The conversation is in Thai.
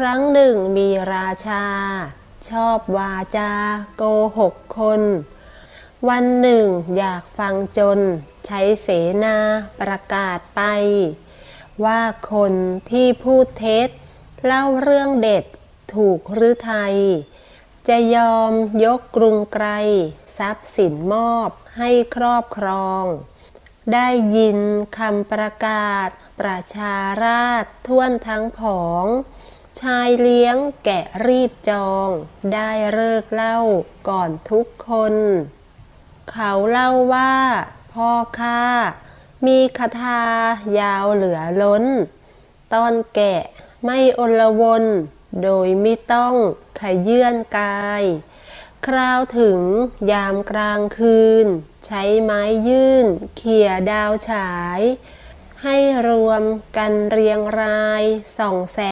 ครั้งหนึ่งมีราชา ชอบวาจาโกหกคน วันหนึ่งอยากฟังจน ใช้เสนาประกาศไป ว่าคนที่พูดเท็จ เล่าเรื่องเด็ดถูกหรือไทย จะยอมยกกรุงไกร ทรัพย์สินมอบให้ครอบครอง ได้ยินคำประกาศ ประชาราชท่วนทั้งผอง ชายเลี้ยงแกะรีบจอง ได้เลิกเล่าก่อนทุกคน เขาเล่าว่า พ่อข้ามีคาถายาวเหลือล้น ตอนแกะไม่อลวนโดยไม่ต้องขยื่นกาย คราวถึงยามกลางคืน ใช้ไม้ยื่นเขี่ยดาวฉาย ให้รวมกันเรียงรายส่องแสง